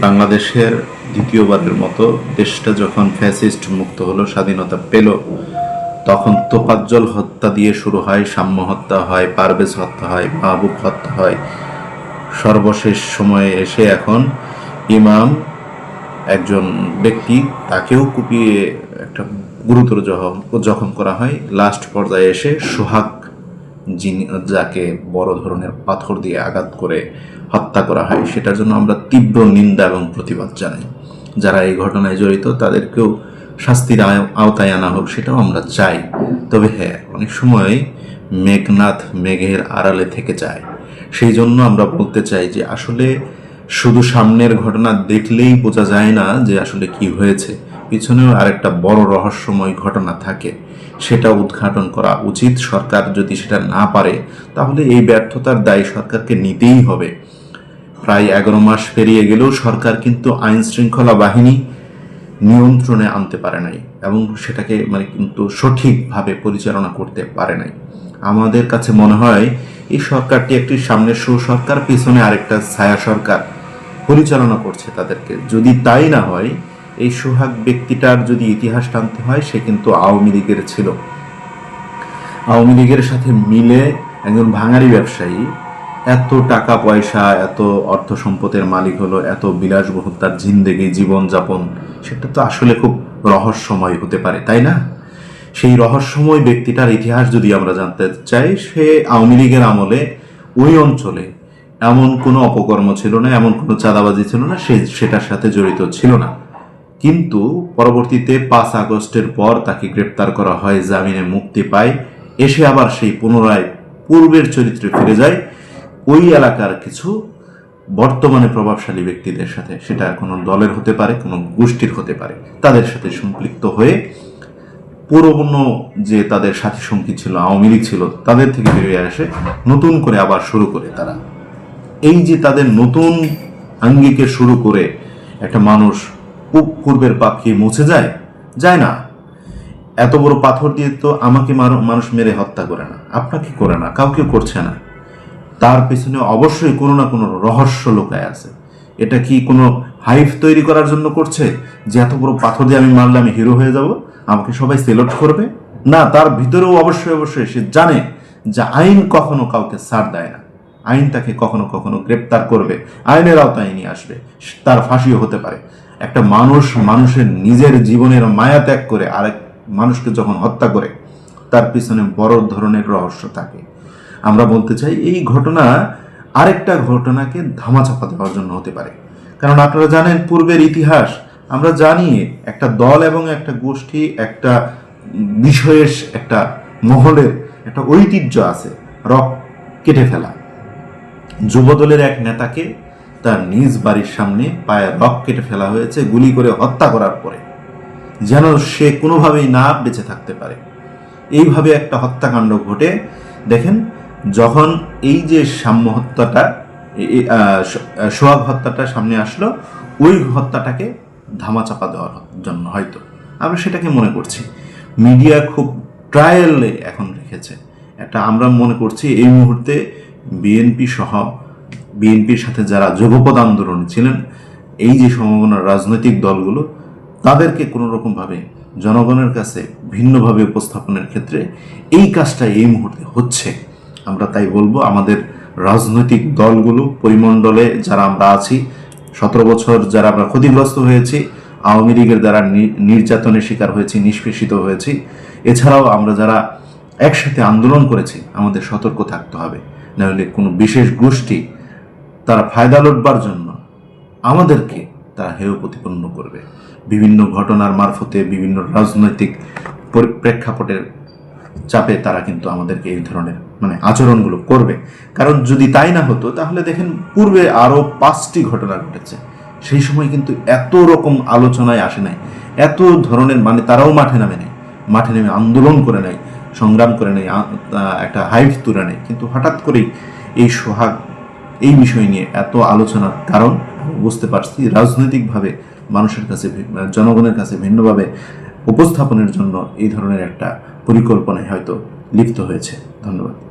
বাংলাদেশের দ্বিতীয়বারের মতো দেশটা যখন ফ্যাসিস্ট মুক্ত হলো, স্বাধীনতা পেল, তখন তোপাজ্জল হত্যা দিয়ে শুরু হয়, সাম্য হত্যা হয়, পারভেজ হত্যা হয়, মাহবুব হত্যা হয়। সর্বশেষ সময়ে এসে এখন ইমাম একজন ব্যক্তি, তাকেও কুপিয়ে একটা গুরুতর জখম জখম করা হয়। লাস্ট পর্যায়ে এসে সোহাগ যিনি যাকে বড় ধরনের পাথর দিয়ে আঘাত করে হত্যা করা হয়, সেটার জন্য আমরা তীব্র নিন্দা এবং প্রতিবাদ জানাই। যারা এই ঘটনায় জড়িত, তাদেরকেও শাস্তির আওতায় আনা হোক, সেটাও আমরা চাই। তবে হ্যাঁ অনেক সময় মেঘনাথ মেঘের আড়ালে থেকে যায়। সেই জন্য আমরা বলতে চাই যে আসলে শুধু সামনের ঘটনা দেখলেই বোঝা যায় না যে আসলে কি হয়েছে। পিছনেও আরেকটা বড় রহস্যময় ঘটনা থাকে। সেটা উদ্ঘাটন করা উচিত সরকার যদি সেটা না পারে, তাহলে এই ব্যর্থতার দায় সরকারকে নিতেই হবে। প্রায় এগারো মাস পেরিয়ে গেলেও সরকার কিন্তু আইন শৃঙ্খলা বাহিনী নিয়ন্ত্রণে আনতে পারে নাই এবং সেটাকে মানে কিন্তু সঠিকভাবে পরিচালনা করতে পারে নাই। আমাদের কাছে মনে হয় এই সরকারটি একটি সামনে সুসরকার, পিছনে আরেকটা ছায়া সরকার পরিচালনা করছে তাদেরকে। যদি তাই না হয় এই সোহাগ ব্যক্তিটার যদি ইতিহাস টানতে হয়, সে কিন্তু আওয়ামী লীগের ছিল। আওয়ামী লীগের সাথে মিলে একজন ভাঙারি ব্যবসায়ী, এত টাকা পয়সা, এত অর্থ সম্পদের মালিক হলো, এত বিলাসবহুল তার জিন্দেগি, জীবনযাপন, সেটা তো আসলে খুব রহস্যময় হতে পারে, তাই না? সেই রহস্যময় ব্যক্তিটার ইতিহাস যদি আমরা জানতে চাই, সে আওয়ামী লীগের আমলে ওই অঞ্চলে এমন কোনো অপকর্ম ছিল না, এমন কোনো চাঁদাবাজি ছিল না, সে সেটার সাথে জড়িত ছিল না। কিন্তু পরবর্তীতে পাঁচ আগস্টের পর তাকে গ্রেপ্তার করা হয়, জামিনে মুক্তি পায়। এসে আবার সেই পুনরায় পূর্বের চরিত্রে ফিরে যায়। ওই এলাকার কিছু বর্তমানে প্রভাবশালী ব্যক্তিদের সাথে, সেটা কোনো দলের হতে পারে, কোনো গোষ্ঠীর হতে পারে, তাদের সাথে সম্পৃক্ত হয়ে পুরনো যে তাদের সাথী সঙ্গী ছিল, আওয়ামী লীগ ছিল, তাদের থেকে বেরিয়ে আসে, নতুন করে আবার শুরু করে তারা। এই যে তাদের নতুন আঙ্গিকে শুরু করে একটা মানুষ পূর্বের পাপ কি মুছে যায়? যায় না। এত বড় পাথর দিয়ে তো আমাকে মানুষ মেরে হত্যা করে না। আপনাকে করে না? কাউকে করছে না। তার পেছনে অবশ্যই কোনো না কোনো রহস্য লোকায় আছে। এটা কি কোনো হাইফ তৈরি করার জন্য করছে? যে এত বড় পাথর দিয়ে আমি মারলে আমি হিরো হয়ে যাব? আমাকে সবাই সেলট করবে? না, তার ভিতরেও অবশ্যই অবশ্যই সে জানে যে আইন কখনো কাউকে ছাড় দেয় না। আইন তাকে কখনো কখনো গ্রেপ্তার করবে। আইনের আওতায় নিয়ে আসবে। তার ফাঁসিও হতে পারে। একটা মানুষ মানুষের নিজের জীবনের মায়া ত্যাগ করে আরেক মানুষকে যখন হত্যা করে, তার পিছনে বড় ধরনের রহস্য থাকে। আমরা বলতে চাই, এই ঘটনা আরেকটা ঘটনাকে ধামাচাপা দেওয়ার জন্য হতে পারে। কারণ আপনারা জানেন, পূর্বের ইতিহাস, আমরা জানি একটা দল এবং একটা গোষ্ঠী একটা বিষয়ের একটা মহলের একটা ঐতিহ্য আছে, রক কেটে ফেলা। যুবদলের এক নেতাকে তার নিজ বাড়ির সামনে পায়ে রক কেটে ফেলা হয়েছে গুলি করে হত্যা করার পরে। যেন সে কোনোভাবেই না বেঁচে থাকতে পারে। এইভাবে একটা হত্যাকাণ্ড ঘটে। দেখেন, যখন এই যে সাম্য হত্যাটা সোহাগ হত্যাটা সামনে আসলো, ওই হত্যাটাকে ধামাচাপা দেওয়ার জন্য হয়তো। আমরা সেটাকে মনে করছি। মিডিয়া খুব ট্রায়ালে এখন রেখেছে। এটা আমরা মনে করছি এই মুহূর্তে বিএনপি সহ বিএনপির সাথে যারা যুগপদ আন্দোলনে ছিলেন, এই যে সম্ভাবনার রাজনৈতিক দলগুলো, তাদেরকে কোনো রকমভাবে জনগণের কাছে ভিন্নভাবে উপস্থাপনের ক্ষেত্রে এই কাজটা এই মুহূর্তে হচ্ছে। আমরা তাই বলব, আমাদের রাজনৈতিক দলগুলো, পরিমণ্ডলে যারা আমরা আছি, সতেরো বছর যারা আমরা ক্ষতিগ্রস্ত হয়েছি, আওয়ামী লীগের দ্বারা নির্যাতনের শিকার হয়েছি, নিষ্পেষিত হয়েছি, এছাড়াও আমরা যারা একসাথে আন্দোলন করেছি, আমাদের সতর্ক থাকতে হবে। নাহলে কোনো বিশেষ গোষ্ঠী তারা ফায়দা লুটবার জন্য আমাদেরকে তারা হেয় প্রতিপন্ন করবে। বিভিন্ন ঘটনার মারফতে বিভিন্ন রাজনৈতিক প্রেক্ষাপটের চাপে তারা কিন্তু আমাদেরকে এই ধরনের মানে আচরণগুলো করবে। কারণ যদি তাই না হতো, তাহলে দেখেন পূর্বে আরও পাঁচটি ঘটনা ঘটেছে। সেই সময় কিন্তু এত রকম আলোচনায় আসে নাই। এত ধরনের মানে তারাও মাঠে নামে নেয় মাঠে নেমে আন্দোলন করে নেয় সংগ্রাম করে নেয় একটা হাইফ তুলে নেয় কিন্তু হঠাৎ করেই এই সোহাগ এই বিষয় নিয়ে এত আলোচনার কারণ বুঝতে পারছি রাজনৈতিকভাবে মানুষের কাছে জনগণের কাছে ভিন্নভাবে উপস্থাপনের জন্য এই ধরনের একটা পরিকল্পনায় হয়তো লিপ্ত হয়েছে। ধন্যবাদ।